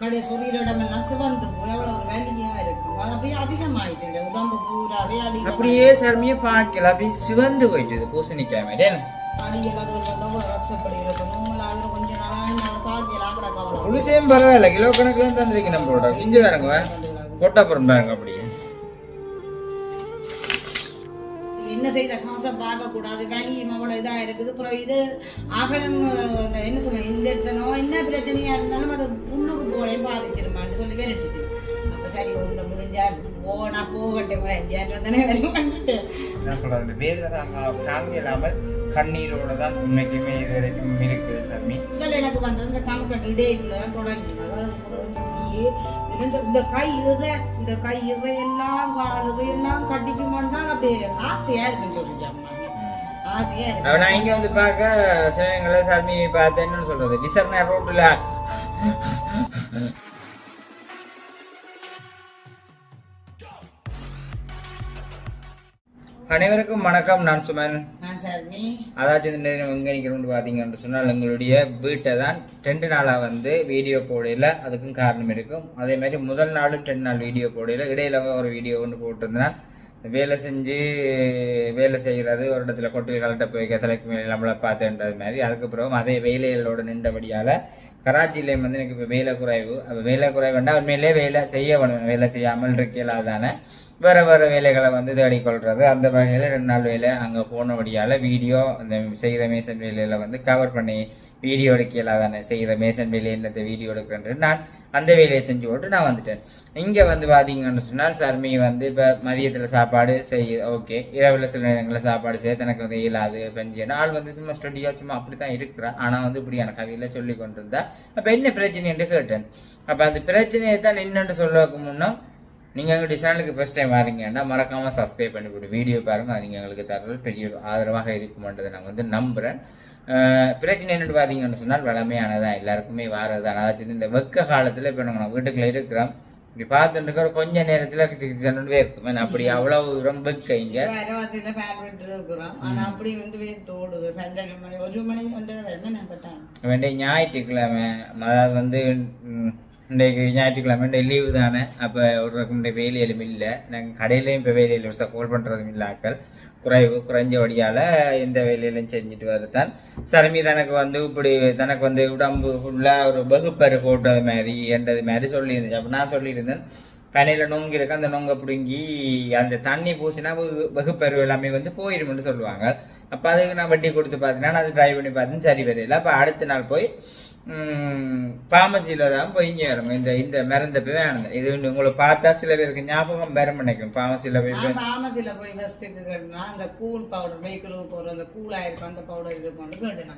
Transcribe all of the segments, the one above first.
கடை சொறியிற இடமெல்லாம் சிவந்து போய் அவ்வளோ ஒரு வேலையா இருக்கும். அது அப்படியே அதிகமாயிட்டு உடம்பு பூராவே அடி அப்படியே சர்மியை பார்க்கல. அப்படியே சிவந்து போயிட்டுது பூசணிக்காய் மாதிரி புளிசையும் பரவாயில்ல. கிலோ கணக்குல தந்திருக்கு நம்மளோட செஞ்சு வேறங்க கோட்டாப்புறம் பாருங்க அப்படியே. செய்த காசை பார்க்கக்கூடாது. வேலையும் அவ்வளோ இதாக இருக்குது. அப்புறம் இது அகலம் அந்த என்ன சொல்ல இன்ஃபெக்ஷனோ என்ன பிரச்சனையா இருந்தாலும் அது புண்ணுக்கு போலே பாதிச்சிருமான்னு சொல்லி விரட்டுச்சு அப்போ சரி ஒன்று முடிஞ்சா போனா போகட்டும். அஞ்சாயிரம் தானே வேலை பண்ணிட்டு என்ன சொல்றது வேதனை தாங்க. தாங்க இல்லாமல் கண்ணீரோட தான் உண்மைக்குமே இது வரைக்கும் இருக்குது சர்மி. முதல்ல எனக்கு வந்தது இந்த கமக்கட்டு டேக்குள்ள தான் தொடங்கி. இந்த கை இற இந்த கை இறை எல்லாம் இறை எல்லாம் கட்டிக்க மாட்டால் அப்படியே ஆசையா இருக்குன்னு இருக்கு. அவன் நான் இங்க வந்து பார்க்க சிவங்களை சாமி பார்த்தேன் என்ன சொல்றது. விசரண ரோட்டுல அனைவருக்கும் வணக்கம் நான் சுமன். அதாச்சும் இந்த நேரம் எங்கே பார்த்தீங்கன்னு சொன்னால் எங்களுடைய வீட்டை தான் ரெண்டு நாளாக வந்து வீடியோ போடையில் அதுக்கும் காரணம் இருக்கும். அதே மாதிரி முதல் நாளும் ரெண்டு நாள் வீடியோ போடையில் இடையில ஒரு வீடியோ ஒன்று போட்டிருந்தேன். வேலை செஞ்சு வேலை செய்கிறது ஒரு இடத்துல கொட்டில் கலட்ட போய் தலைக்கு மேலே நம்மளை பார்த்துன்றது மாதிரி. அதுக்கப்புறம் அதே வேலைகளோட நின்றபடியால் கராச்சியிலேயும் வந்து எனக்கு இப்போ வேலை குறைவு. அப்போ வேலை குறைவுண்டா உண்மையிலே வேலை செய்ய வேணும் வேலை செய்யாமல் இருக்கல தானே வேறு வேறு வேலைகளை வந்து தேடிக்கொள்கிறது அந்த வகையில் ரெண்டு நாள் வேலை அங்கே போனபடியால் வீடியோ அந்த செய்கிற மேசன் வேலையில் வந்து கவர் பண்ணி வீடியோ எடுக்கலாம் தானே செய்கிற மேசன் வேலை என்னத்தை வீடியோ எடுக்கிறேன் நான் அந்த வேலையை செஞ்சு போட்டு நான் வந்துட்டேன். இங்கே வந்து பார்த்தீங்கன்னு சொன்னால் சர்மி வந்து இப்போ மதியத்தில் சாப்பாடு செய்ய ஓகே இரவில் சில நேரங்களில் சாப்பாடு செய்ய எனக்கு வந்து இயலாது பெஞ்சு. ஆள் வந்து சும்மா ஸ்டடியாக சும்மா அப்படி தான் இருக்கிறான் ஆனால் வந்து இப்படி எனக்கு கதையில் சொல்லி கொண்டிருந்தா அப்போ என்ன பிரச்சனைன்னு கேட்டேன். அப்போ அந்த பிரச்சனையை தான் என்னென்னு சொல்லுவதுக்கு முன்னே நீங்கள் எங்களுடைய சேனலுக்கு ஃபஸ்ட் டைம் வரீங்கன்னா மறக்காமல் சப்ஸ்கிரைப் பண்ணி போட்டு வீடியோ பாருங்கள் அது நீங்கள் எங்களுக்கு தரது பெரிய ஆதரவாக இருக்குமென்றதை நான் வந்து நம்புகிறேன் பிரச்சனை என்னென்னு பார்த்தீங்கன்னு சொன்னால் வளமையானதான் எல்லாருக்குமே வாரதான் அதாச்சும் இந்த வெக்க காலத்தில் இப்போ நாங்கள் வீட்டுக்குள்ளே இருக்கிறோம். இப்படி பார்த்துட்டு இருக்கிற கொஞ்ச நேரத்தில் இருக்கும். ஏன்னா அப்படி அவ்வளோ தூரம் வெக்க இங்கே. வரைக்கும் வேண்டிய ஞாயிற்றுக்கிழமை அதாவது வந்து இன்றைக்கு ஞாயிற்றுக்கிழமை இன்றைக்கு லீவு தானே. அப்போ ஒரு ரகம் வேலையிலும் இல்லை. நாங்கள் கடையிலையும் இப்போ வேலையில் ஒரு கால் பண்ணுறதும் இல்லை ஆட்கள். குறைவு குறைஞ்ச வழியால் இந்த வேலையிலும் செஞ்சுட்டு வருதான் சரமி தனக்கு வந்து இப்படி தனக்கு வந்து உடம்பு ஃபுல்லாக ஒரு வகுப்பரு போட்டது மாதிரி என்றது மாதிரி சொல்லியிருந்துச்சு. அப்போ நான் சொல்லியிருந்தேன் பனையில் நொங்கு இருக்கு அந்த நொங்கை பிடுங்கி அந்த தண்ணி பூசினா வகு வகுப்பரு எல்லாமே வந்து போயிடும்னு சொல்லுவாங்க. அப்போ அதுக்கு நான் வட்டி கொடுத்து பார்த்தீங்கன்னா நான் அது ட்ரை பண்ணி பார்த்தேன் சரி வரையில. அப்போ அடுத்த நாள் போய் ஃபார்மசியில் தான் போய் இங்கே இறங்கும் இந்த இந்த மிரந்த போய் வேணும் இது வந்து உங்களை பார்த்தா சில பேருக்கு ஞாபகம் பெற நினைக்கும் ஃபார்மசியில் போய் ஃபார்மசியில் போய் ஃபஸ்ட்டு கேட்டுனா. அந்த கூல் பவுடர் மேய்க்கிறது போகிற அந்த கூலாக இருக்கும் அந்த பவுடர் இருக்கும் கேட்டுனா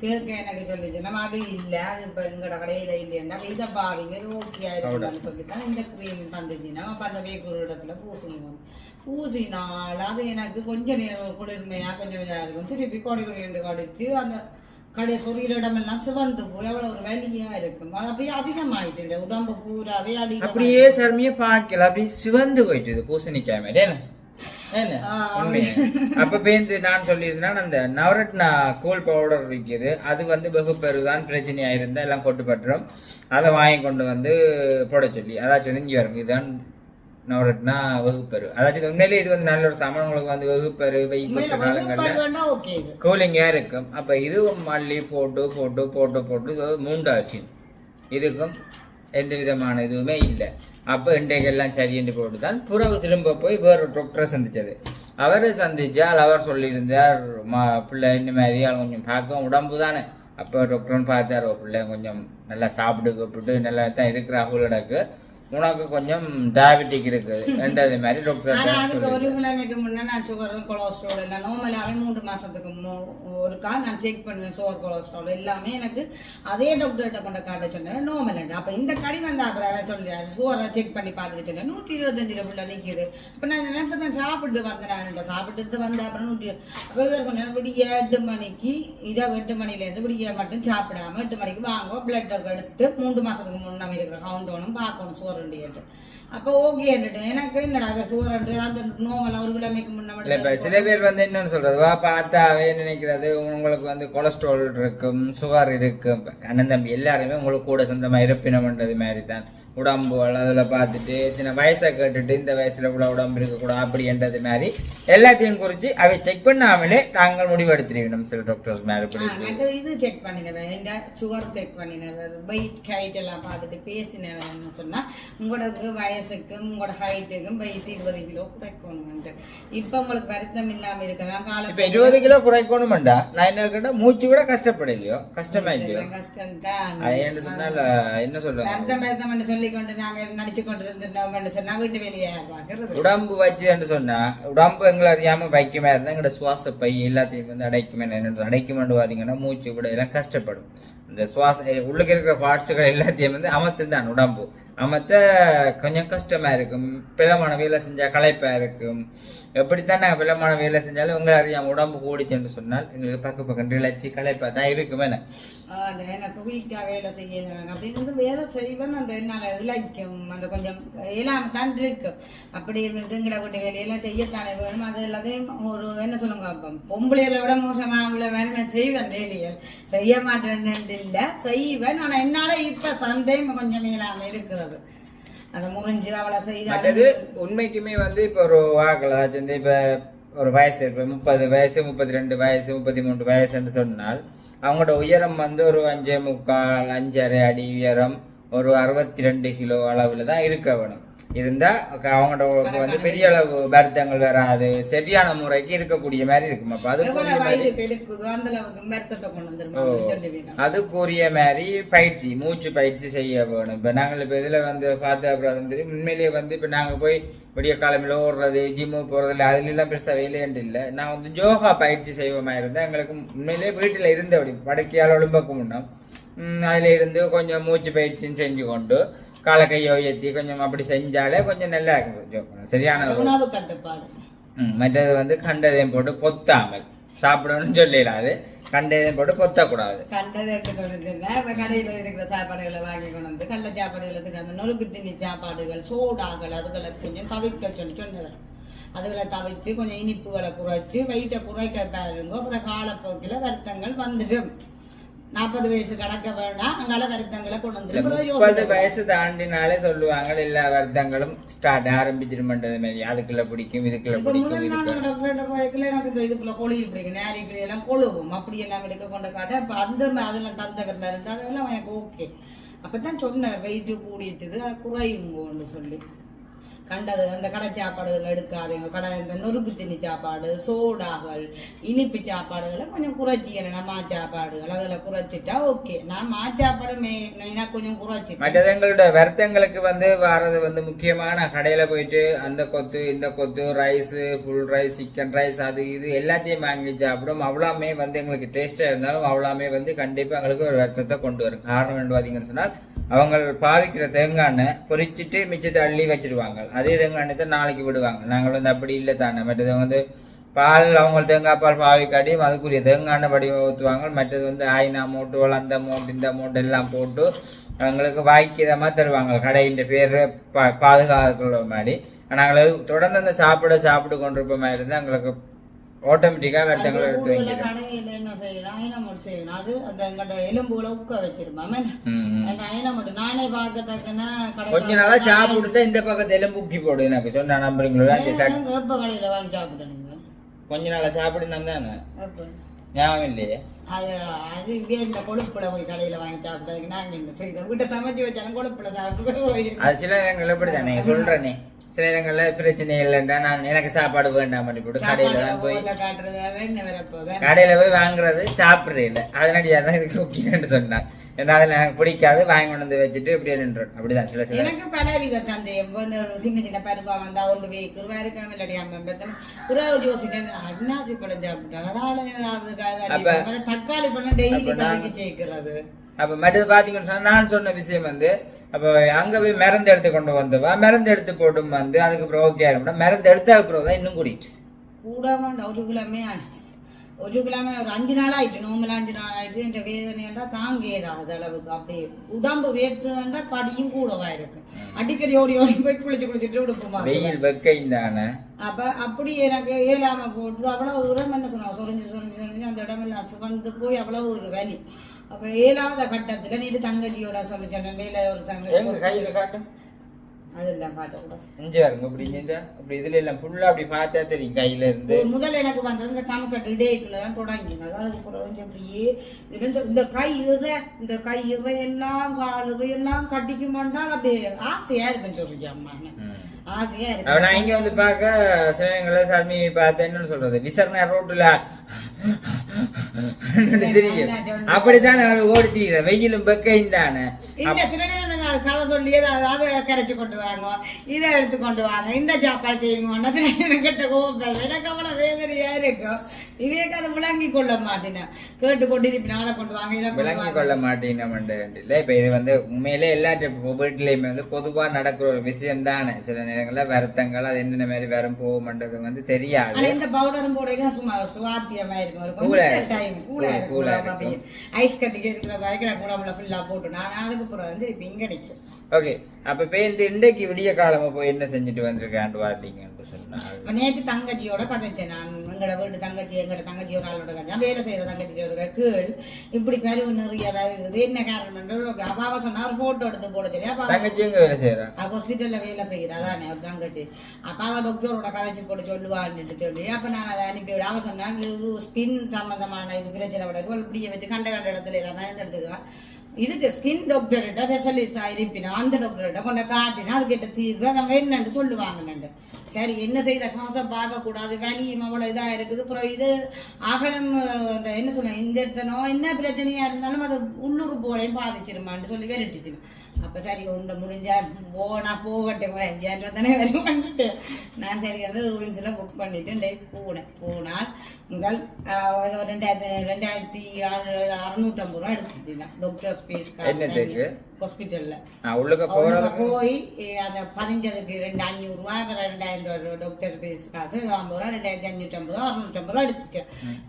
கேட்க எனக்கு சொல்லிச்சு நம்ம அது இல்லை அது இப்போ எங்களோட கடையில் இல்லைன்னா இதை பாவிங்க ஓகே ஆயிருக்கும்னு சொல்லித்தான் இந்த க்ரீம் வந்துச்சுன்னா அப்போ அந்த வேக்கூர் இடத்துல பூசணும் பூசினால் அது எனக்கு கொஞ்ச நேரம் குளிர்மையா கொஞ்சம் இதாக இருக்கும் திருப்பி கொடி கொடி ரெண்டு கடிச்சு அந்த கடை சொறியிற இடமெல்லாம் சிவந்து போய் அவ்வளோ ஒரு வேலையா இருக்கும் அது அப்படியே அதிகமாயிட்டு உடம்பு பூராவே அடி அப்படியே சர்மியை பார்க்கல அப்படியே சிவந்து போயிட்டுது பூசணிக்காய் மாதிரி அப்ப பேருந்து நான் சொல்லியிருந்தேன் அந்த நவரத்னா கூல் பவுடர் விற்கிது. அது வந்து வகுப்பெரு தான் பிரச்சனையா இருந்தா எல்லாம் கொட்டு பட்டுரும். அதை வாங்கி கொண்டு வந்து போட சொல்லி. அதாச்சும் இங்கே வரும் இதுதான் நவரத்னா வகுப்பெரு. அதாச்சும் உண்மையிலேயே இது வந்து நல்ல ஒரு சமன் உங்களுக்கு வந்து வகுப்பெரு வெய்ப்பட்ட காலங்களில் கூலிங்காக இருக்கும். அப்போ இதுவும் மல்லி போட்டு போட்டு போட்டு போட்டு இது மூண்டாச்சு இதுக்கும் எந்த விதமான இதுவுமே இல்லை. அப்போ இன்றைக்கெல்லாம் சரின்னு போட்டு தான் புறவு திரும்ப போய் வேறு டாக்டரை சந்திச்சது. அவரை சந்தித்தால் அவர் சொல்லியிருந்தார் மா பிள்ளை இந்த மாதிரி ஆள் கொஞ்சம் பார்க்க உடம்பு தானே. அப்போ டாக்டர்னு பார்த்தார் பிள்ளை கொஞ்சம் நல்லா சாப்பிட்டு கூப்பிட்டு நல்லா தான் இருக்கிற அவளோடக்கு உனக்கு கொஞ்சம் டயபெட்டிக் இருக்குது என்றது மாதிரி டாக்டர் அதுக்கு ஒரு கிழமைக்கு முன்னே நான் சுகர் கொலஸ்ட்ரால் எல்லாம் நார்மலாகவே மூன்று மாசத்துக்கு மு- ஒருக்கா நான் செக் பண்ணுவேன் சுகர் கொலஸ்ட்ரால் எல்லாமே எனக்கு அதே டாக்டர்கிட்ட கொண்டு காட்ட சொன்னேன் நார்மல் அப்ப இந்த கடி வந்து அப்புறம் சொல்லியாரு சுகரை செக் பண்ணி பார்த்துட்டு சொன்னேன் நூற்றி இருபத்தஞ்சு ரூபாய் நிற்கிது அப்ப நான் நினைப்ப தான் சாப்பிட்டு வந்தேன் சாப்பிட்டுட்டு வந்து அப்புறம் நூற்றி அப்ப இவர் சொன்னார் விடிய எட்டு மணிக்கு இரவு எட்டு மணிலேருந்து விடிய மட்டும் சாப்பிடாம எட்டு மணிக்கு வாங்க பிளட் எடுத்து மூன்று மாசத்துக்கு முன்னாடி இருக்கிற கவுண்டோனும் பார்க்கணும் சுகர் சுகர் அப்போ ஓகே எனக்கு என்னடா சுகர் அந்த நோமல் ஒரு கிழமைக்கு முன்ன இப்ப சில பேர் வந்து என்னன்னு சொல்றது? வா பார்த்தாவே நினைக்கிறது உங்களுக்கு வந்து கொலஸ்ட்ரால் இருக்கும் சுகர் இருக்கும். அண்ணன் தம்பி எல்லாருமே உங்களுக்கு கூட சொந்தமா இருப்பினம்ன்றது மாதிரி தான் உடம்பு அதில் பார்த்துட்டு சின்ன வயசை கேட்டுட்டு இந்த வயசுல கூட உடம்பு இருக்கக்கூடாது அப்படின்றது மாதிரி எல்லாத்தையும் குறித்து அவை செக் பண்ணாமலே தாங்கள் முடிவெடுத்துருவிடும் சில டாக்டர்ஸ் மாதிரி இது செக் பண்ணினவன் இந்த சுகர் செக் பண்ணினவர் வெயிட் ஹைட் எல்லாம் பார்த்துட்டு பேசினவன் சொன்னா உங்களுக்கு வயசுக்கும் உங்களோட ஹைட்டுக்கும் வெயிட் இருபது கிலோ குறைக்கணும்ட்டு இப்போ உங்களுக்கு வருத்தம் இல்லாம இருக்கலாம். கால இப்ப இருபது கிலோ குறைக்கணுமெண்டா. நான் என்ன கேட்டா மூச்சு கூட கஷ்டப்படலையோ? கஷ்டமா இல்லையோ கஷ்டம் தான் என்ன சொன்னால் என்ன சொல்லுவாங்க வருத்தம் வருத்தம் சொல்லி கொண்டு நாங்க நடிச்சு கொண்டு இருந்தோம் சொன்னா வீட்டு வெளியே உடம்பு வச்சுன்னு சொன்னா உடம்பு எங்களை அறியாம வைக்குமே இருந்தா எங்களோட சுவாச பை எல்லாத்தையும் வந்து அடைக்குமே என்ன அடைக்குமெண்டு பார்த்தீங்கன்னா மூச்சு விட எல்லாம் கஷ்டப்படும். இந்த சுவாச உள்ளுக்கு இருக்கிற பார்ட்ஸுகள் எல்லாத்தையும் வந்து அமர்த்து தான் உடம்பு. அமர்த்த கொஞ்சம் கஷ்டமாக இருக்கும். பிதமான வேலை செஞ்சால் களைப்பாக இருக்கும். எப்படித்தான் நாங்கள் பிளமான வேலை செஞ்சாலும் உங்களை அறியாமல் உடம்பு ஓடிச்சுன்னு சொன்னால் எங்களுக்கு பக்க பக்கம் இழைச்சி களைப்பா தான் இருக்குமே என்ன? அந்த எனக்கு வீக்காக வேலை செய்யணும் அப்படின்னு வந்து வேலை செய்வேன் அந்த என்னால் இழைக்கும் அந்த கொஞ்சம் இயலாம தான் இருக்கும். அப்படி இருந்து இங்கட வீட்டு வேலையெல்லாம் செய்யத்தானே வேணும். அது எல்லாத்தையும் ஒரு என்ன சொல்லுங்க அப்போ பொம்பளையில விட மோசமாக அவங்கள வேணும் நான் செய்வேன் வேலைகள் செய்ய மாட்டேன்னு இல்லை செய்வேன். ஆனால் என்னால் இப்போ சண்டையும் கொஞ்சம் இயலாம இருக்கிறது. அதை முறிஞ்சு அவளை மற்றது உண்மைக்குமே வந்து இப்போ ஒரு வாக்கில் வந்து இப்போ ஒரு வயசு இப்போ முப்பது வயசு முப்பத்தி ரெண்டு வயசு முப்பத்தி மூன்று வயசுன்னு சொன்னால் அவங்களோட உயரம் வந்து ஒரு அஞ்சே முக்கால் அஞ்சரை அடி உயரம் ஒரு அறுபத்தி ரெண்டு கிலோ அளவில் தான் இருக்க வேணும் இருந்தால் அவங்களோட வந்து பெரிய அளவு வருத்தங்கள் வராது. சரியான முறைக்கு இருக்கக்கூடிய மாதிரி இருக்கும் அப்போ அது எவ்வளவு வயிறு பெருக்குதோ அந்த அளவுக்கு மெருத்தத்தை கொண்டு வந்துருமா? சொல்லுவீங்க அதுக்குரிய மாதிரி பயிற்சி மூச்சு பயிற்சி செய்ய வேணும். இப்போ நாங்கள் இப்போ இதில் வந்து பார்த்து அப்புறம் வந்து உண்மையிலேயே வந்து இப்போ நாங்கள் போய் விடிய காலமில் ஓடுறது ஜிம்மு போகிறதில்ல அதுலெல்லாம் பெருசாக வேலையண்டு இல்லை. நான் வந்து யோகா பயிற்சி செய்வோமா இருந்தால் எங்களுக்கு உண்மையிலேயே வீட்டில் இருந்தபடி படுக்கையால் ஒழும்பக்கு முன்னம் அதில் இருந்து கொஞ்சம் மூச்சு பயிற்சியும் செஞ்சு கொண்டு காலை கையை உயர்த்தி கொஞ்சம் அப்படி செஞ்சாலே கொஞ்சம் நல்லா இருக்கும். சரியான உணவு கட்டுப்பாடு. ம், மற்றது வந்து கண்டதையும் போட்டு பொத்தாமல். சாப்பிடணும்னு சொல்லிடாது கண்டதையும் போட்டு பொத்தக்கூடாது. கண்டது எப்படி சொல்றதுன்னா இப்ப கடையில இருக்கிற சாப்பாடுகளை வாங்கி கொண்டு வந்து கடல சாப்பாடுகளுக்கு அந்த நொறுக்கு திணி சாப்பாடுகள் சோடாகள் அதுகளை கொஞ்சம் தவிர்க்க சொல்லி சொன்னவர் அதுகளை தவிர்த்து கொஞ்சம் இனிப்புகளை குறைச்சு வெயிட்டை குறைக்க பாருங்க. அப்புறம் காலப்போக்கில் வருத்தங்கள் வந்துடும். நாற்பது வயசு கடக்க வேண்டாம். அங்கால வருத்தங்களை கொண்டு வந்துடும் முப்பது வயசு தாண்டினாலே சொல்லுவாங்க எல்லா வருத்தங்களும் ஸ்டார்ட் ஆரம்பிச்சிருமன்றது மாதிரி. அதுக்குள்ள பிடிக்கும் இதுக்குள்ள இப்ப பிடிக்கும் முதல் டாக்டர்கிட்ட போய்க்கல எனக்கு இந்த இதுக்குள்ள கொழுவி பிடிக்கும். நேரிக்கிளி எல்லாம் கொழுவும். அப்படி எல்லாம் எடுக்க கொண்ட காட்ட அப்ப அந்த அதெல்லாம் தந்தவர் மருந்து அதெல்லாம் எனக்கு ஓகே அப்பதான் சொன்னேன் வெயிட் கூடிட்டுது குறையுங்கன்னு சொல்லி. கண்டது அந்த கடை சாப்பாடுகள் எடுக்காதீங்க. கடை இந்த நொறுக்கு திணி சாப்பாடு சோடாகள் இனிப்பு சாப்பாடுகளை கொஞ்சம் குறைச்சிக்கணும் மா சாப்பாடுகள் அதில் குறைச்சிட்டா ஓகே. நான் மா சாப்பாடு மெயினாக கொஞ்சம் குறைச்சி மற்றது எங்களோட வருத்தங்களுக்கு வந்து வர்றது வந்து முக்கியமான கடையில் போயிட்டு அந்த கொத்து இந்த கொத்து rice full rice chicken rice அது இது எல்லாத்தையும் வாங்கி சாப்பிடும். அவ்வளோமே வந்து எங்களுக்கு டேஸ்ட்டாக இருந்தாலும் அவ்வளோமே வந்து கண்டிப்பாக எங்களுக்கு ஒரு வருத்தத்தை கொண்டு வரும். காரணம் என்ன பார்த்தீங்கன்னு சொன்னால் அவங்க பாவிக்கிற தேங்காய் எண்ணெய் பொரிச்சிட்டு மிச்சத்தை அள்ளி வச்சிருவாங்க. அதே தேங்காய் எண்ணெய் தான் நாளைக்கு விடுவாங்க. நாங்கள் வந்து அப்படி இல்லை தானே. மற்றது வந்து பால் அவங்க தேங்காய் பால் பாவிக்காட்டியும் அதுக்குரிய தேங்காய் எண்ணெய் படி ஊற்றுவாங்க மற்றது வந்து ஆயினா மூட்டு அந்த மூட்டு இந்த மூட்டு எல்லாம் போட்டு அவங்களுக்கு வாய்க்கிதமாக தருவாங்க. கடையின் பேர் பா பாதுகாக்கிற மாதிரி நாங்கள் தொடர்ந்து அந்த சாப்பிட சாப்பிட்டு கொண்டிருப்ப மாதிரி இருந்தால் எங்களுக்கு ஆட்டோமேட்டிக்காக வருத்தங்களை எடுத்து வைக்கிறோம் என்ன செய்யலாம் ஐனமோட் செய்யணும். அது அந்த எங்கள்ட எலும்புகளை உட்க வச்சிருப்போம். அந்த ஐனமோட் நானே பார்க்கத்தக்கன்னா கொஞ்ச நாளா சாப்பிட்டு இந்த பக்கத்து எலும்பு ஊக்கி போடு. எனக்கு சொன்னா நம்புறீங்களா? கடையில வாங்கி சாப்பிடுறீங்க? கொஞ்ச நாளா சாப்பிட்டு நான் தானே ஞாபகம் இல்லையே? அது அது இதே இந்த கொழுப்புல போய் கடையில வாங்கி சாப்பிட்டதுக்கு நாங்க என்ன செய்தோம் வீட்டை சமைச்சு வச்சாலும் கொழுப்புல சாப்பிட்டு அது சில இடங்கள்ல இப்படி தானே சொல்றேனே சில இடங்கள்ல பிரச்சனை இல்லைண்டா நான் எனக்கு சாப்பாடு வேண்டாம் அப்படி போட்டு கடையில தான் போய் கடையில போய் வாங்குறது சாப்பிடுறது இல்லை. அதனடியா தான் இதுக்கு முக்கியம்னு சொன்னான். அதில் எனக்கு பிடிக்காது வாங்கி கொண்டு வந்து வச்சுட்டு இப்படியே நின்றோம் அப்படிதான் சில சில எனக்கு பலவித சந்தேகம். வந்து சின்ன சின்ன பருவா வந்தா ஒன்று வைக்கிறவா இருக்காம இல்லாட்டி அம்மா பெத்தம். புறாவு யோசிக்கிறேன் அன்னாசி பழம் சாப்பிட்டாங்க தக்காளி பழம் டெய்லி தலைக்கு சேர்க்கிறது. அப்ப மற்றது பாத்தீங்கன்னு சொன்னா நான் சொன்ன விஷயம் வந்து அப்போ அங்க போய் மருந்து எடுத்து கொண்டு வந்தவா மருந்து எடுத்து போட்டும் வந்து அதுக்கப்புறம் ஓகே ஆகிடும் மருந்து எடுத்த அப்புறம் தான் இன்னும் கூடிட்டு கூட கிழமை ஆச்சு ஒரு கிழமை ஒரு அஞ்சு நாள் ஆயிட்டு நோம்பல அஞ்சு நாள் ஆயிட்டு என்ற வேதனையண்டா தாங்கேறாத அளவுக்கு. அப்படியே உடம்பு வேர்த்துண்டா கடியும் கூடவா இருக்கு அடிக்கடி ஓடி ஓடி போய் குளிச்சு குளிச்சுட்டு உடுப்புமா? வெயில் வெக்கையும் தானே அப்ப அப்படி எனக்கு இயலாம போட்டு அவ்வளவு தூரம் என்ன சொன்னா சொரிஞ்சு சொரிஞ்சு சொரிஞ்சு அந்த இடமெல்லாம் சிவந்து போய் அவ்வளவு ஒரு வலி. அப்ப இயலாத கட்டத்துல நீட்டு தங்கச்சியோட சொல்லி சொன்னேன் வேலை ஒரு சங்க கையில காட்டும் அதெல்லாம் காட்டக்கூடாது இங்க பாருங்க இப்படி இந்த இதுல எல்லாம் ஃபுல்லா அப்படி பார்த்தா தெரியும் கையில இருந்து. முதல்ல எனக்கு வந்தது இந்த கணக்கட்டு டேக்குள்ள தான் தொடங்கினது. அதுக்கப்புறம் கொஞ்சம் அப்படியே இந்த இந்த கை இற இந்த கை இற எல்லாம் கால் இற எல்லாம் கட்டிக்க மாட்டால் அப்படியே ஆசையா இருக்கும் சொல்லிச்சு அம்மா. ஆசையா இருக்கு நான் இங்க வந்து பார்க்க சிவங்களை சாமி பார்த்து என்னன்னு சொல்றது? விசரண ரோட்டுல. தெரியும். அப்படித்தான் ஓடித்தீங்க வெயிலும் வெக்கையும் தானே. இல்ல அது கதை சொல்லி அதை அதை கரைச்சு கொண்டு வாங்க. இதை எடுத்து கொண்டு வாங்க. இந்த சாப்பாடு செய்யுங்க சில நேரம் எனக்கு அவ்வளோ வேதனையா இருக்கும் அதை விளங்கி கொள்ள மாட்டேன் கேட்டு கொண்டு இருப்பினா அதை கொண்டு வாங்க இதை விளங்கி கொள்ள மாட்டேன்னு இல்லை இப்போ இது வந்து உண்மையிலே எல்லா வீட்டிலையுமே வந்து பொதுவா நடக்கிற ஒரு விஷயம் தானே சில நேரங்கள்ல வருத்தங்கள் அது என்னென்ன மாதிரி வரும் போகும்ன்றது வந்து தெரியாது இந்த பவுடரும் போடுங்க சும்மா சுவாத்தியமா இருக்கும் ஒரு கொஞ்சம். டைம் இருக்கும். அப்படியே ஐஸ் கட்டிக்கு இருக்கிற வரைக்கும் நான் கூடம்புல ஃபுல்லா போட்டு நான் அதுக்கு அப்புறம் வந்து இப்ப இங்க அடிக்கும் ஓகே அப்ப இப்போ இந்த இன்றைக்கு விடிய காலமா போய் என்ன செஞ்சுட்டு வந்திருக்கான்னு பார்த்தீங்கன்னு சொன்னால் இப்ப நேற்று தங்கச்சியோட கதைச்சேன் நான் எங்கட வீட்டு தங்கச்சி எங்கட தங்கச்சி ஒரு ஆளோட கதை. வேலை செய்யற தங்கச்சியோட கீழ் இப்படி கருவு நிறைய வருது. என்ன காரணம் அப்பாவை சொன்னா ஒரு போட்டோ எடுத்து போட சொல்லி. அப்பா தங்கச்சி எங்க வேலை செய்யறா? ஹாஸ்பிட்டல்ல வேலை செய்யறா. அதானே ஒரு தங்கச்சி. அப்ப அவ டாக்டரோட கதைச்சு போட்டு சொல்லுவான்னு சொல்லி. அப்ப நான் அதை அனுப்பிவிட. அவ சொன்னா ஸ்கின் சம்பந்தமான இது பிரச்சனை விட இப்படியே வச்சு கண்ட கண்ட இடத்துல எல்லாம் மருந்து எடுத்துக்குவேன் இதுக்கு ஸ்கின் டாக்டர்கிட்ட ஸ்பெஷலிஸ்ட் இருப்பினா அந்த டாக்டர்கிட்ட கொண்ட காட்டினா அதுக்கிட்ட தீர்வை அவங்க என்னன்னு சொல்லுவாங்கன்னு சரி என்ன செய்த? காசை பார்க்கக்கூடாது வலியும் வேலையும் அவ்வளவு இருக்குது. அப்புறம் இது அகலம் அந்த என்ன சொல்ல இன்ஜெக்ஷனோ என்ன பிரச்சனையாக இருந்தாலும் அது உள்ளூர் போலையும் பாதிச்சிருமான்னு சொல்லி விரட்டிச்சிடும் அப்ப சரி ஒன்று முடிஞ்சா போனா போகட்டும் ஒரு அஞ்சாயிரம் ரூபா தானே வரும் பண்ணிட்டு நான் சரி வந்து ரூல்ஸ் எல்லாம் புக் பண்ணிட்டு டேய் போனேன் போனால் முதல் ரெண்டாயிரத்தி ரெண்டாயிரத்தி அறுநூற்றம்பது ரூபா எடுத்துச்சு டாக்டர் ஸ்பேஸ் என்னத்துக்கு? ஹாஸ்பிட்டல்ல. உள்ளுக்க போறது போய் அந்த பதிஞ்சதுக்கு ரெண்டு அஞ்சூறு ரூபாய் அப்புறம் ரெண்டாயிரம் ரூபாய் டாக்டர் ஃபீஸ் காசு ஐம்பது ரூபா ரெண்டாயிரத்தி அஞ்சூற்றி ஐம்பது ரூபா அறுநூற்றம்பது ரூபா எடுத்துச்சு.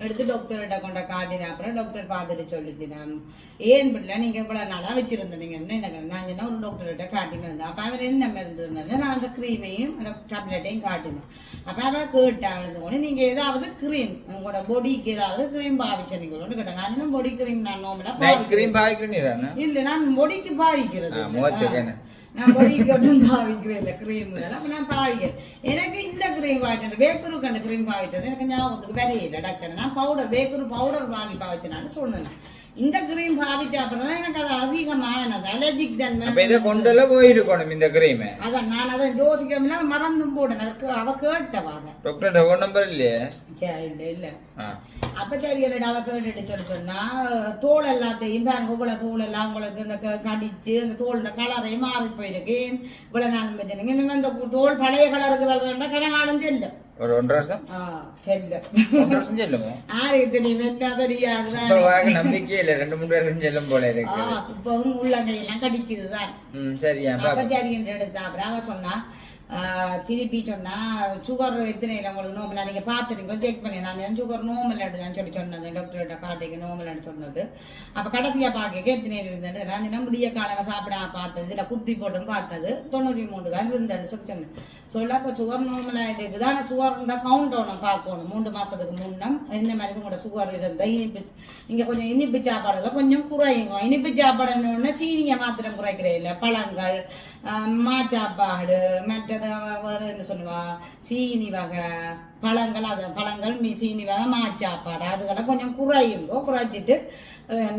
எடுத்து டாக்டர்கிட்ட கொண்ட காட்டின அப்புறம் டாக்டர் பார்த்துட்டு சொல்லிச்சு நான் ஏன் பிள்ளை? நீங்க இவ்வளவு நாளா வச்சிருந்தீங்கன்னு எனக்கு நான் சொன்னா ஒரு டாக்டர்கிட்ட காட்டின்னு இருந்தேன். அப்ப அவர் என்ன மருந்து நான் அந்த க்ரீமையும் அந்த டேப்லெட்டையும் காட்டினேன். அப்ப அவ கேட்டா எழுந்து நீங்க ஏதாவது க்ரீம் உங்களோட பொடிக்கு ஏதாவது க்ரீம் பாவிச்சீங்களோன்னு கேட்டேன் நான் பொடி க்ரீம் நான் நோம்பல நைட் கிரீம் பாய்க்கிறீங்க இல்ல நான் பொடிக்கு பாவிக்கிறது? நான் பொடிக்கு ஒன்றும் பாவிக்கிறேன் இல்ல கிரீம் அப்ப நான் பாவிக்கிறேன் எனக்கு இந்த கிரீம் பாவிச்சது வேக்குரு கண்ட கிரீம் பாவிச்சது எனக்கு ஞாபகத்துக்கு வேற இல்லை டக்குன்னு நான் பவுடர் வேக்குரு பவுடர் வாங்கி பாவிச்சேன்னு சொன்னேன் இந்த கிரீம் பாவிச்ச அப்புறம் தான் எனக்கு அது அதிகமானது. அலர்ஜிக் தன்மை அப்ப இதை கொண்டுல போயிருக்கணும் இந்த கிரீமை அதான் நான் அதை யோசிக்காமல மறந்தும் போடணும் அவ கேட்டவா அதை. டாக்டர் ஃபோன் நம்பர் இல்லையே? இல்ல இல்ல. அப்ப சரி என்னடா அவ கேட்டுட்டு சொல்லி சொன்னா தோல் எல்லாத்தையும் பாருங்க இவ்வளவு தோல் எல்லாம் உங்களுக்கு இந்த கடிச்சு அந்த தோலோட கலரே மாறி போயிருக்கு. இவ்வளவு நாள் வச்சுருங்க இனிமே இந்த தோல் பழைய கலருக்கு வரணும்னா கனகாலம் செல்லும். ஒரு ஒன்றரை வருஷம் ஆ செல்லும் ஒன்றரை வருஷம் செல்லுமோ யாருக்கு தெரியும் என்ன தெரியாது இப்ப வாங்க நம்பிக்கையே இல்லை ரெண்டு மூணு வருஷம் செல்லும் போல இருக்கு இப்பவும் உள்ளங்கையெல்லாம் கடிக்குதுதான் ம் சரியா எடுத்தா அப்புறம் சொன்னா திருப்பி சொன்னா சுகர் எத்தனை இல்லை உங்களுக்கு நோம்பலா நீங்க பார்த்துருங்க செக் பண்ணி நான் சுகர் நோமல் எடுதான் சொல்லி சொன்னது டாக்டர்கிட்ட காட்டிக்கு நோமல் சொன்னது அப்ப கடைசியா பார்க்க எத்தனை இருந்தது நான் தினம் முடிய காலமா சாப்பிடாம பார்த்தது இல்ல குத்தி போட்டும் பார்த்தது தொண்ணூற்றி மூணு தான் இருந்தேன்னு சொல்லி சொன்னேன் சொல்ல இப்போ சுகர் நோமலா இருக்குது ஆனா சுகர் இருந்தால் கவுண்ட் ஒன்று பார்க்கணும். மூன்று மாதத்துக்கு முன்னம் இந்த மாதிரி உங்களோட சுகர் இருந்தால் இனிப்பு இங்கே கொஞ்சம் இனிப்பு சாப்பாடுகள் கொஞ்சம் குறையுங்க. இனிப்பு சாப்பாடுன்னு சீனியை மாத்திரம் குறைக்கிறே இல்லை. பழங்கள் மாச்சாப்பாடு மற்றது வேறு என்ன சொல்லுவா? சீனி வகை பழங்கள் அது பழங்கள் மீ சீனி வகை மாச்சாப்பாடு அதுகளை கொஞ்சம் குறையுங்கோ குறைச்சிட்டு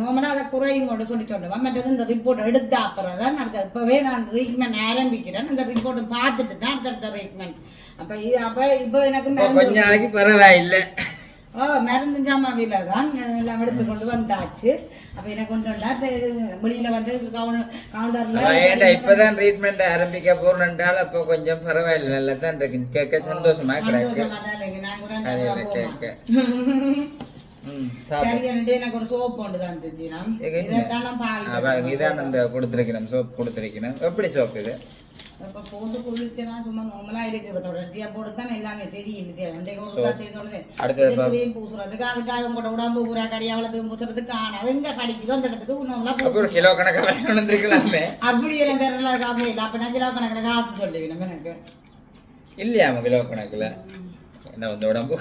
நோமனா அதை குறையுங்கோட சொல்லி சொல்லுவேன் மற்றது இந்த ரிப்போர்ட் எடுத்த அப்புறம் தான் அடுத்த இப்பவே நான் ட்ரீட்மெண்ட் ஆரம்பிக்கிறேன். அந்த ரிப்போர்ட் பார்த்துட்டு தான் அடுத்தடுத்த ட்ரீட்மெண்ட் அப்ப இது அப்ப இப்போ எனக்கு கொஞ்ச நாளைக்கு பரவாயில்லை. ஓ மருந்து ஜாமாவில தான் எல்லாம் எடுத்து கொண்டு வந்தாச்சு. அப்ப எனக்கு இப்ப வெளியில வந்து கவுண்டர் கவுண்டர்ல இப்பதான் ட்ரீட்மெண்ட் ஆரம்பிக்க போறேன்றால் அப்போ கொஞ்சம் பரவாயில்லை. நல்லா தான் இருக்கு. கேட்க சந்தோஷமா கிடக்கு. கூட அந்த கேட்க. சரி எனக்கு ஒரு சோப் ஒன்று தான் இருந்துச்சு நான்? இதைத்தான் நான் பாருங்க, இதான் அந்த கொடுத்துருக்கணும் சோப் கொடுத்துருக்கணும். எப்படி சோப் இது? இப்ப போட்டு குளிச்சுனா சும்மா நார்மலா இருக்கு. இப்ப தொடர்ச்சியா போட்டு தான் எல்லாமே தெரியும். சரி, அன்றைக்கு ஒரு தான் செய்தோன்னு அடுத்தது இது cream பூசுறதுக்கு அதுக்காக கூட உடம்பு பூரா கடி அவ்வளவுக்கு பூசுறதுக்கு ஆனா அது எங்க கடிக்குதோ அந்த இடத்துக்கு நார்மலா அப்ப ஒரு கிலோ கணக்காக வந்துருக்கலாமே அப்படி எல்லாம் தெரியல காப்பி இல்லை அப்ப நான் கிலோ கணக்கில் காசு சொல்லுவேன் எனக்கு. இல்லையாம கிலோ கணக்குல? என்ன வந்து உடம்பு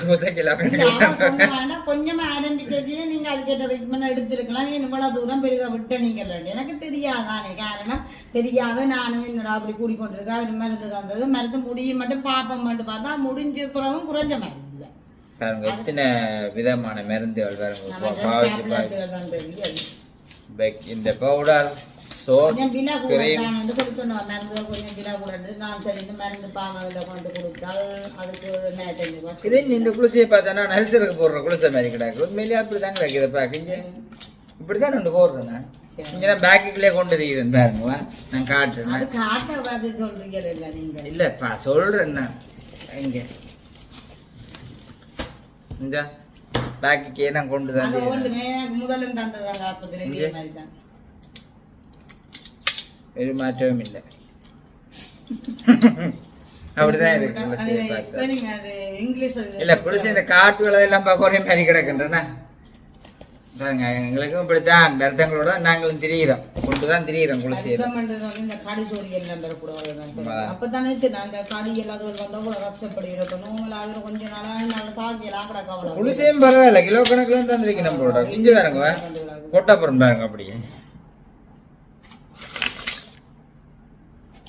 சொன்னான்னா கொஞ்சமா ஆரம்பிக்கிறது நீங்க அதுக்கேற்ற ட்ரீட்மெண்ட் எடுத்திருக்கலாம். இவ்வளவு தூரம் பெருக விட்ட நீங்க எனக்கு தெரியாதானே. காரணம் தெரியாம நானும் என்னோட அப்படி கூடிக்கொண்டிருக்கேன் அவர் மருந்து தந்தது மருந்து முடியும் மட்டும் பாப்பம் மட்டும் பார்த்தா முடிஞ்ச பிறகும் குறைஞ்ச மாதிரி இல்லை பாருங்க எத்தனை விதமான மருந்துகள் பாருங்க. இந்த பவுடர் தான் செஞ்சு இது இந்த குளிசையை பார்த்தா நான் ஹெல்சருக்கு போடுற குளிசை மாதிரி கிடக்கு உண்மையிலேயே அப்படிதான் கிடக்கு இதை பார்க்க இங்க இப்படிதான் ரெண்டு போடுறேன் நான் இங்க பேக்குக்குள்ளே கொண்டு தீரேன் பாருங்களா நான் காட்டுறேன் இல்லப்பா சொல்றேன் நான் இங்க இந்த பேக்குக்கே நான் கொண்டு தான் அது தீரேன். ஒன்றுமே எனக்கு முதலும் தந்ததாங்க ஆஸ்பத்திரி இதே மாதிரி தான் ஒரு மாற்றமும் இல்லை அப்படிதான் இருக்கு அது குளிசையை பார்த்தா இல்ல இந்த காட்டு எல்லாம் பார்க்க ஒரே மாதிரி கிடக்குன்றனா பாருங்க எங்களுக்கும் இப்படித்தான் வருத்தங்களோட நாங்களும் திரியிறோம் கொண்டு தான் திரியிறோம் வந்து இந்த கடி சோறு எல்லாம் பெறக்கூடாது. அப்பதானே அந்த கடி எல்லாத்தோடு வந்தா கூட கஷ்டப்படுகிறோம் கொஞ்ச நாளா நல்ல தாக்கியெல்லாம் கூட கவலை குளிசையும் பரவாயில்ல கிலோ கணக்குல தான் தந்திருக்கு நம்மளோட இஞ்சி பாருங்க கொட்டாப்புறம் பாருங்க அப்படியே ஆமா, அவ்வளவு, அவ்வளவு செய்யும். தந்த பாபுளோட ஒரு கிழமை சாப்பிட ஒரு கிழமையால அந்த ரிப்போர்ட்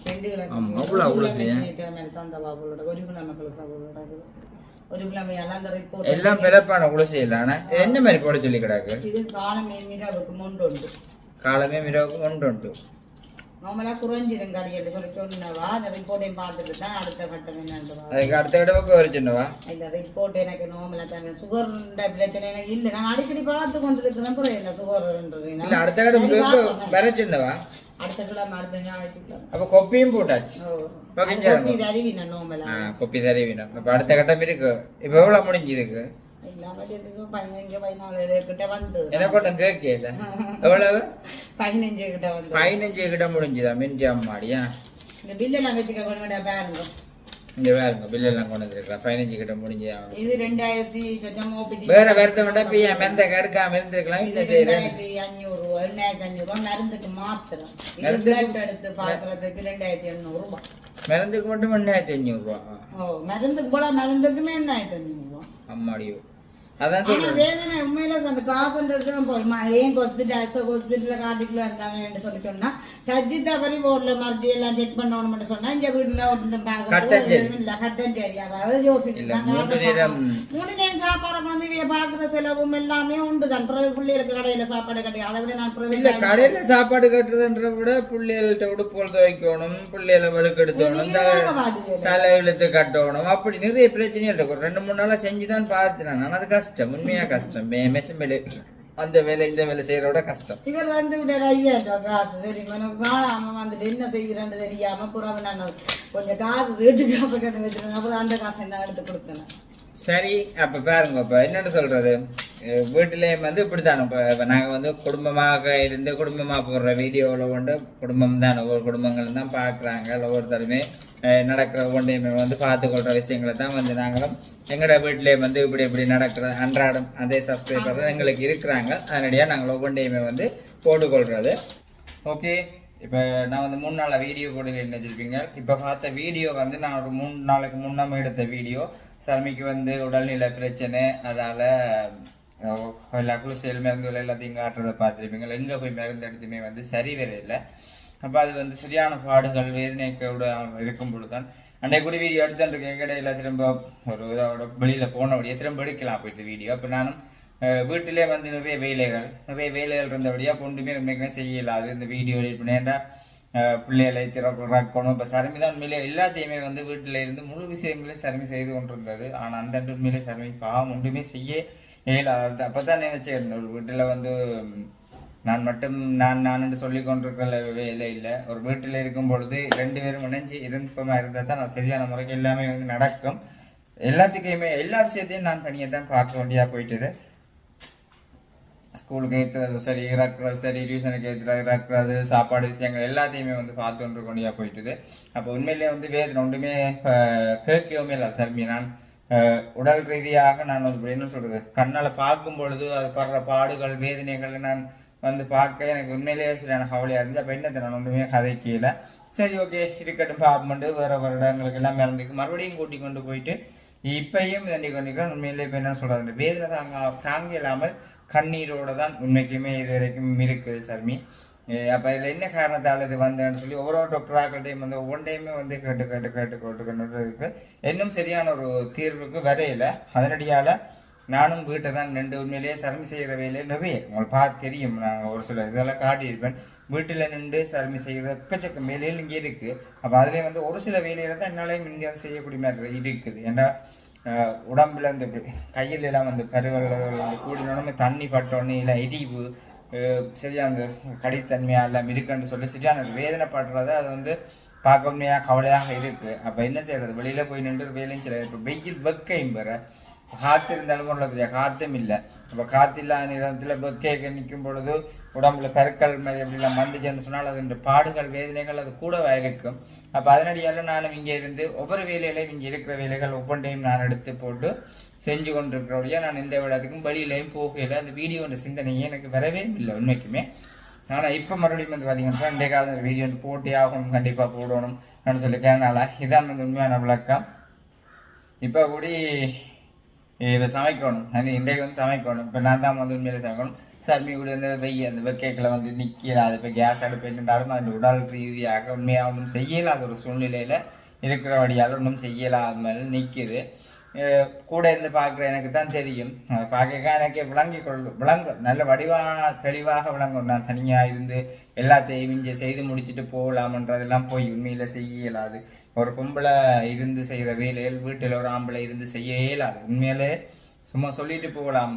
எல்லாம் பிறப்பான ஆனா இது என்ன மாதிரி போட சொல்லி கிடக்கு இது காலமே மீராவுக்கு முண்டு உண்டு காலமே மிரவுக்கு உண்டு நார்மலா குறைஞ்சிரும் கடியல் சொல்லி சொன்னவா அந்த ரிப்போர்ட்டையும் பார்த்துட்டு தான் அடுத்த கட்டம் என்னன்னு அதுக்கு அடுத்த விட போய் வச்சுருவா இந்த ரிப்போர்ட் எனக்கு நார்மலா தாங்க சுகர் பிரச்சனை எனக்கு இல்லை நான் அடிக்கடி பார்த்து கொண்டு இருக்கிறேன் புரியும் இந்த சுகர்ன்றது இல்ல அடுத்த கடை வர சொன்னவா அப்ப கொப்பியும் போட்டாச்சு. கொப்பி தருவி நான் நார்மலா ஆ கொப்பி தரி வேணும் அப்ப அடுத்த கட்டம் இருக்கு இப்ப எவ்வளவு முடிஞ்சுதுக்கு பதினஞ்சு கிட்ட முடிஞ்சுதா மிஞ்சி அம்மாடியா இந்த பில்லெல்லாம் வச்சுக்க கொஞ்சம் பாருங்க இங்க வேறுங்க பில் எல்லாம் கொண்டு வந்துருக்கலாம் பதினஞ்சு கிட்ட முடிஞ்சு இது ரெண்டாயிரத்தி வேற விட இப்ப என் மெந்த கெடுக்காம இருந்திருக்கலாம் இல்ல ரெண்டாயிரத்தி அஞ்சூறு ரூபா ரெண்டாயிரத்தி அஞ்சூறு ரூபா மருந்துக்கு மாத்திரம் இது பிளட் எடுத்து பாக்குறதுக்கு ரெண்டாயிரத்தி எண்ணூறு ரூபாய் மருந்துக்கு மட்டும் ரெண்டாயிரத்தி அஞ்சூறு ரூபா ஓ மருந்துக்கு போல மருந்துக்குமே ரெண்டாயிரத்தி அஞ்சூறு ரூபாய் அம்மாடியோ அதான் சொல்றேன். வேதனை உண்மையில அந்த காசுன்றது போதுமா ஏன் ஹாஸ்பிட்டல் ஹாஸ்பிட்டல்ல காட்டிக்குள்ள இருந்தாங்கன்னு சொல்லி சொன்னா சஜ்ஜி தவறி போர்ட்ல மருத்தி எல்லாம் செக் பண்ணணும் மட்டும் சொன்னா ஒன்று கட்டஞ்சேரி. இல்ல கட்டஞ்சேரி அதாவது இல்ல, யோசிக்கலாம் மூணு நேரம் சாப்பாடு வந்து இவைய பாக்குற செலவும் எல்லாமே உண்டு தான். பிறகு பிள்ளைகளுக்கு கடையில சாப்பாடு கட்டி. அதை விட நான் இல்ல பிறகு கடையில சாப்பாடு கட்டுறதுன்ற விட பிள்ளைகள்ட்ட உடுப்புகள் துவைக்கணும் பிள்ளைகளை வெளுக்கெடுத்தணும் தலை இழுத்து கட்டணும். அப்படி நிறைய பிரச்சனைகள் இருக்கும் ரெண்டு மூணு நாளா செஞ்சுதான் பார்த்தேன் நான் ஆனா அது கஷ்டம் உண்மையா கஷ்டம். மெஷின் வேலை அந்த வேலை இந்த வேலை செய்யறோட கஷ்டம். இவர் வந்து விட ஐயா காசு தெரியுமா எனக்கு காணாம வந்துட்டு என்ன செய்யறேன்னு தெரியாம புறவை நான் கொஞ்சம் காசு வீட்டு காசு கட்டு வச்சிருக்கேன் அப்புறம் அந்த காசை தான் எடுத்து கொடுத்தேன். சரி அப்ப பாருங்க இப்ப என்னன்னு சொல்றது? வீட்டிலேயும் வந்து இப்படித்தான். இப்ப இப்ப நாங்க வந்து குடும்பமாக இருந்து குடும்பமா போடுற வீடியோவில் கொண்டு குடும்பம் தான் ஒவ்வொரு குடும்பங்களும் தான் பார்க்குறாங்க ஒவ்வொருத்தருமே. நடக்கிற ஒன்றையுமே வந்து பார்த்து கொள்ற விஷயங்களை தான் வந்து நாங்களும் எங்களோட வீட்டிலேயே வந்து இப்படி இப்படி நடக்கிற அன்றாடம் அதே சப்ஸ்கிரைபர் எங்களுக்கு இருக்கிறாங்க. அதனடியாக நாங்கள் ஒவ்வொன்றையுமே வந்து போட்டுக்கொள்றது. ஓகே இப்போ நான் வந்து மூணு நாளாக வீடியோ போடல நினைச்சிருப்பீங்க இப்போ பார்த்த வீடியோ வந்து நான் ஒரு மூணு நாளுக்கு முன்னாம எடுத்த வீடியோ சர்மிக்கு வந்து உடல்நிலை பிரச்சனை அதால் எல்லா குளிசையில் மருந்துகள் எல்லாத்தையும் காட்டுறதை பார்த்துருப்பீங்க. எங்கே போய் மருந்து எடுத்துமே வந்து சரி வர இல்லை அப்போ அது வந்து சரியான பாடுகள் வேதனைக்கோடு இருக்கும் பொழுது தான் அன்றைய கூட வீடியோ எடுத்துட்டு இடையில திரும்ப ஒரு இதோட வெளியில் போனபடியே திரும்ப எடுக்கலாம் போயிட்டு வீடியோ. அப்போ நானும் வீட்டிலே வந்து நிறைய வேலைகள் நிறைய வேலைகள் இருந்தபடியாக ஒன்றுமே உண்மைக்குமே செய்யலாது இந்த வீடியோ எடிட் பண்ணேன்டா பிள்ளைகளை திறக்கணும் இப்போ சரமி தான் உண்மையிலே எல்லாத்தையுமே வந்து வீட்டில் இருந்து முழு விஷயங்களையும் சரமி செய்து கொண்டிருந்தது. ஆனால் அந்த அண்டு உண்மையிலே சரமி பாவம் ஒன்றுமே செய்ய இயலாது அப்போ தான் நினச்சேன் ஒரு வீட்டில் வந்து நான் மட்டும் நான் நான் என்று சொல்லி கொண்டிருக்கிற வேலை இல்லை. ஒரு வீட்டில் இருக்கும் பொழுது ரெண்டு பேரும் இணைஞ்சு இருப்பமா இருந்தால் தான் நான் சரியான முறைக்கு எல்லாமே வந்து நடக்கும். எல்லாத்துக்குமே எல்லா விஷயத்தையும் நான் தனியாக தான் பார்க்க வேண்டியதாக போயிட்டுது. ஸ்கூலுக்கு ஏற்றுறது சரி இறக்குறது சரி டியூஷனுக்கு ஏற்றுறது இறக்குறது சாப்பாடு விஷயங்கள் எல்லாத்தையுமே வந்து பார்த்து கொண்டு கொண்டியாக போயிட்டுது. அப்போ உண்மையிலேயே வந்து வேதனை ஒன்றுமே கேட்கவுமே இல்லை சர்மி. நான் உடல் ரீதியாக நான் ஒரு என்ன சொல்கிறது கண்ணால் பார்க்கும் பொழுது அது படுற பாடுகள் வேதனைகளை நான் வந்து பார்க்க எனக்கு உண்மையிலேயே சரியான கவலையாக இருந்துச்சு. அப்போ என்ன தினம் ஒன்றுமே கதை கீழே. சரி ஓகே. இருக்கட்டும் பார்ப்போம்ட்டு வேறு வேறு இடங்களுக்கு எல்லாம் இறந்துக்கு மறுபடியும் கூட்டி கொண்டு போயிட்டு இப்பையும் தண்ணி கொண்டிருக்கிறோம். உண்மையிலே இப்போ என்ன சொல்கிறது வேதனை தாங்க தாங்க இல்லாமல் கண்ணீரோடு தான் உண்மைக்குமே இது வரைக்கும் இருக்குது சர்மி. அப்போ இதில் என்ன காரணத்தால் இது வந்தேன்னு சொல்லி ஒவ்வொரு டாக்டராக்கள்டையும் வந்து ஒவ்வொன்றையுமே வந்து கேட்டு கேட்டு கேட்டு கேட்டு கொண்டு இருக்குது இன்னும் சரியான ஒரு தீர்வுக்கு வரையில அதனடியால் நானும் வீட்டை தான் நின்று உண்மையிலேயே சரமி செய்கிற வேலையில் நிறைய. உங்களுக்கு பார்த்து தெரியும். நான் ஒரு சில இதெல்லாம் காட்டியிருப்பேன். வீட்டில் நின்று சரமி செய்கிற எக்கச்சக்க வேலையில் இங்கே இருக்குது அப்போ அதிலே வந்து ஒரு சில வேலையில தான் என்னாலையும் இங்கே வந்து செய்யக்கூடிய மாதிரி இருக்குது. ஏன்னா உடம்புல இந்த கையில் எல்லாம் வந்து பருவல் வந்து கூடினோடனே தண்ணி பட்டோடனே இல்லை இடிவு சரியான சரியா அந்த கடித்தன்மையாக எல்லாம் இருக்குன்னு சொல்லி சரியான வேதனை வேதனைப்படுறது அது வந்து பார்க்க உண்மையாக கவலையாக இருக்குது அப்போ என்ன செய்கிறது வெளியில் போய் நின்று வேலையும் செய்யறது. இப்போ வெயில் வெக்கையும் பெற காற்று இருந்தாலும் கொள்ள தெரியாது. காற்றும் இல்லை. அப்போ காற்று இல்லாத நேரத்தில் கேட்க நிற்கும் பொழுது உடம்புல பெருக்கள் மாதிரி அப்படிலாம் வந்துச்சுன்னு சொன்னால் அது பாடுகள் வேதனைகள் அது கூடவா இருக்கும். அப்போ அதனடியால் நானும் இங்கே இருந்து ஒவ்வொரு வேலையிலையும் இங்கே இருக்கிற வேலைகள் ஒவ்வொன்றையும் நான் எடுத்து போட்டு செஞ்சு கொண்டிருக்கிறபடியா நான் எந்த இடத்துக்கும் வெளியிலையும் போகையில் அந்த வீடியோன்ற சிந்தனையே எனக்கு வரவே இல்லை உண்மைக்குமே. ஆனால் இப்போ மறுபடியும் வந்து பார்த்தீங்கன்னா இன்றைக்காவது அந்த வீடியோ போட்டி போட்டே ஆகணும் கண்டிப்பாக போடணும் அப்படின்னு சொல்லி கேட்டனால இதான் அந்த உண்மையான விளக்கம். இப்போ கூடி இப்போ சமைக்கணும். அது இன்றைக்கு வந்து சமைக்கணும். இப்போ நான் தான் வந்து உண்மையிலே சமைக்கணும். சர்மி கூட வந்து வெய்ய அந்த வெக்கேக்கில் வந்து நிற்கல அது இப்போ கேஸ் அடுப்பு இருந்தாலும் அது உடல் ரீதியாக உண்மையாக ஒன்றும் செய்யலாத ஒரு சூழ்நிலையில் இருக்கிறபடியால் ஒன்றும் செய்யலாமல் நிற்கிது கூட இருந்து பார்க்குற எனக்கு தான் தெரியும். அதை பார்க்க எனக்கு விளங்கி கொள் விளங்கும் நல்ல வடிவான தெளிவாக விளங்கும். நான் தனியாக இருந்து எல்லாத்தையும் இங்கே செய்து முடிச்சுட்டு போகலாமன்றதெல்லாம் போய் உண்மையில் செய்ய இயலாது. ஒரு பொம்பளை இருந்து செய்கிற வேலையில் வீட்டில் ஒரு ஆம்பளை இருந்து செய்ய இயலாது. உண்மையிலே சும்மா சொல்லிட்டு போகலாம்.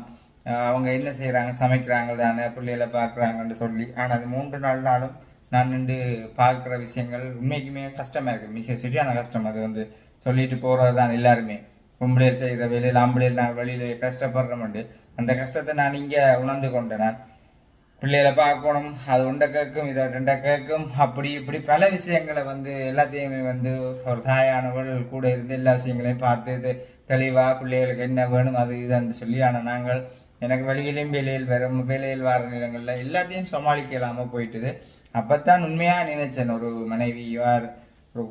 அவங்க என்ன செய்கிறாங்க சமைக்கிறாங்க தானே பிள்ளைகளை பார்க்குறாங்கன்னு சொல்லி. ஆனால் அது மூன்று நாள் நாளும் நான் நின்று பார்க்குற விஷயங்கள் உண்மைக்குமே கஷ்டமாக இருக்குது மிக சரியான கஷ்டம் அது வந்து. சொல்லிட்டு போகிறது தான் எல்லாருமே. பொம்பளையர் செய்கிற வேலையில் ஆம்பளையில் நான் வெளியில் கஷ்டப்படுறோம்ண்டு அந்த கஷ்டத்தை நான் இங்கே உணர்ந்து கொண்டேன். நான் பிள்ளைகளை பார்க்கணும் அது உண்டை கேட்கும் இதை ரெண்டை கேட்கும் அப்படி இப்படி பல விஷயங்களை வந்து எல்லாத்தையுமே வந்து ஒரு தாயானவள் கூட இருந்து எல்லா விஷயங்களையும் பார்த்து இது தெளிவாக பிள்ளைகளுக்கு என்ன வேணும் அது இதுன்னு சொல்லி ஆனால் நாங்கள் எனக்கு வெளியிலையும் வேலையில் வரும் வேலையில் வர நேரங்களில் எல்லாத்தையும் சமாளிக்க இல்லாமல் அப்போ தான் உண்மையாக நினைச்சேன் ஒரு மனைவி யார் ஒரு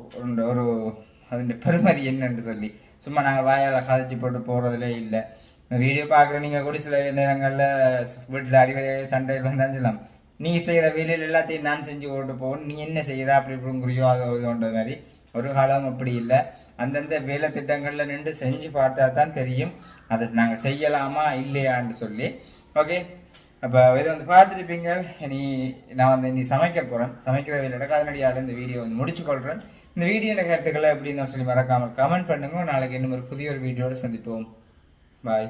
ஒரு- ஒரு பெருமதி என்னன்னு சொல்லி. சும்மா நாங்கள் வாயால் காதிச்சு போட்டு போகிறதுலே இல்லை. வீடியோ பார்க்குற நீங்கள் கூட சில நேரங்களில் வீட்டில் அடிவடை சண்டையில் வந்தாலும் சொல்லலாம் நீங்கள் செய்கிற வேலையில் எல்லாத்தையும் நான் செஞ்சு ஓட்டு போகணும். நீங்கள் என்ன செய்கிற அப்படி இப்படிங்கிறியோ அதோ இதுன்ற மாதிரி. ஒரு காலம் அப்படி இல்லை. அந்தந்த வேலை திட்டங்களில் நின்று செஞ்சு பார்த்தா தான் தெரியும். அதை நாங்கள் செய்யலாமா? இல்லையான்னு சொல்லி. ஓகே? அப்போ இதை வந்து பார்த்துருப்பீங்க. நீ நான் வந்து நீ சமைக்க போகிறேன் சமைக்கிற வேலையோட அதனடியால் இந்த வீடியோ வந்து முடிச்சு கொள்கிறேன் இந்த வீடியோ கருத்துக்களை எப்படின்னு சொல்லி மறக்காமல் கமெண்ட் பண்ணுங்க. நாளைக்கு இன்னும் ஒரு புதிய ஒரு வீடியோட சந்திப்போம். பாய்